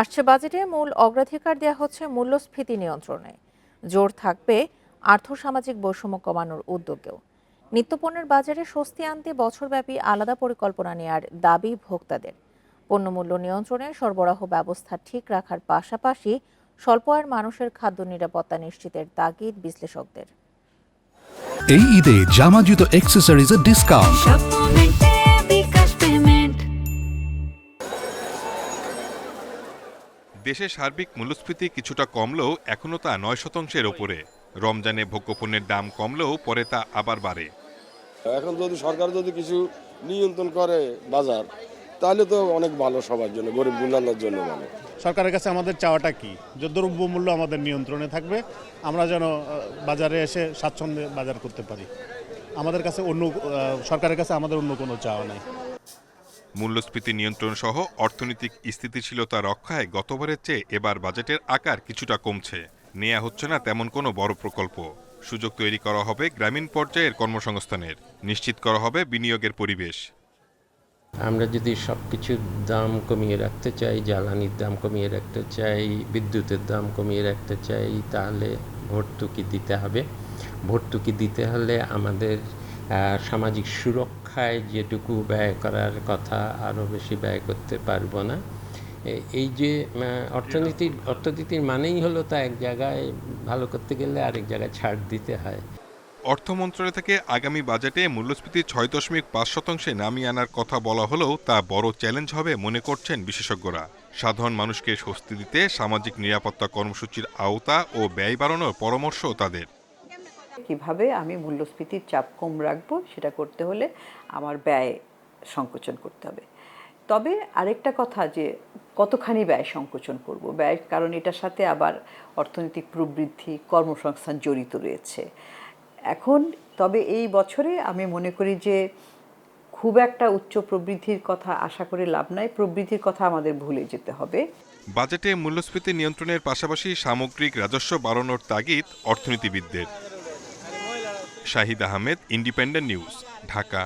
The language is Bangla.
আসছে বাজেটে মূল অগ্রাধিকার দেওয়া হচ্ছে মূল্যস্ফীতি নিয়ন্ত্রণে। জোর থাকবে আর্থসামাজিক বৈষম্য কমানোর উদ্যোগেও। নিত্যপণ্যের বাজারে স্বস্তি আনতে বছরব্যাপী আলাদা পরিকল্পনা নেয়ার দাবি ভোক্তাদের। পণ্যমূল্য নিয়ন্ত্রণে সরবরাহ ব্যবস্থা ঠিক রাখার পাশাপাশি স্বল্প আয়ের মানুষের খাদ্য নিরাপত্তা নিশ্চিতের তাগিদ বিশ্লেষকদের। এই ঈদে জামা জুতো অ্যাক্সেসরিজের ডিসকাউন্ট দেশে সার্বিক মূল্যস্ফীতি কিছুটা কমলেও এখনও তা নয় শতাংশের ওপরে। রমজানে ভোগ্যপণ্যের দাম কমলেও পরে তা আবার বাড়ে। এখন যদি সরকার যদি কিছু নিয়ন্ত্রণ করে বাজার তাহলে তো অনেক ভালো সবার জন্য গরিব গুন্ডানোর জন্য ভালো। সরকারের কাছে আমাদের চাওয়াটা কি? যে দ্রব্যমূল্য আমাদের নিয়ন্ত্রণে থাকবে আমরা যেন বাজারে এসে স্বাচ্ছন্দ্যে বাজার করতে পারি। আমাদের কাছে অন্য সরকারের কাছে আমাদের অন্য কোনো চাওয়া নাই। মূল্যস্ফীতি নিয়ন্ত্রণ সহ অর্থনৈতিক স্থিতিশীলতা রক্ষায় গতবারের চেয়ে এবার বাজেটের আকার কিছুটা কমছে। নেওয়া হচ্ছে না তেমন কোনো বড় প্রকল্প। সুযোগ তৈরি করা হবে গ্রামীণ পর্যায়ের কর্মসংস্থানের। নিশ্চিত করা হবে বিনিয়োগের পরিবেশ। আমরা যদি সব কিছুর দাম কমিয়ে রাখতে চাই, জ্বালানির দাম কমিয়ে রাখতে চাই, বিদ্যুতের দাম কমিয়ে রাখতে চাই, তাহলে ভর্তুকি দিতে হবে। ভর্তুকি দিতে হলে আমাদের সামাজিক সুরক্ষায় যেটুকু ব্যয় করার কথা আরও বেশি ব্যয় করতে পারব না। এই যে অর্থনীতির অর্থনীতির মানেই হলো তা এক জায়গায় ভালো করতে গেলে আরেক জায়গায় ছাড় দিতে হয়। অর্থ মন্ত্রণালয় থেকে আগামী বাজেটে মূল্যস্ফীতি ছয় দশমিক পাঁচ শতাংশে নামিয়ে আনার কথা বলা হলেও তা বড় চ্যালেঞ্জ হবে মনে করছেন বিশেষজ্ঞরা। সাধারণ মানুষকে স্বস্তি দিতে সামাজিক নিরাপত্তা কর্মসূচির আওতা ও ব্যয় বাড়ানোর পরামর্শ তাদের। কীভাবে আমি মূল্যস্ফীতির চাপ কম রাখব সেটা করতে হলে আমার ব্যয় সংকোচন করতে হবে। তবে আরেকটা কথা যে কতখানি ব্যয় সংকোচন করব? ব্যয় কারণ এটার সাথে আবার অর্থনৈতিক প্রবৃদ্ধি, কর্মসংস্থান জড়িত রয়েছে। এখন তবে এই বছরে আমি মনে করি যে খুব একটা উচ্চ প্রবৃদ্ধির কথা আশা করে লাভ নাই, প্রবৃদ্ধির কথা আমাদের ভুলে যেতে হবে। বাজেটে মূল্যস্ফীতি নিয়ন্ত্রণের পাশাপাশি সামগ্রিক রাজস্ব বাড়ানোর তাগিদ অর্থনীতিবিদদের। Shahid Ahmed independent news Dhaka.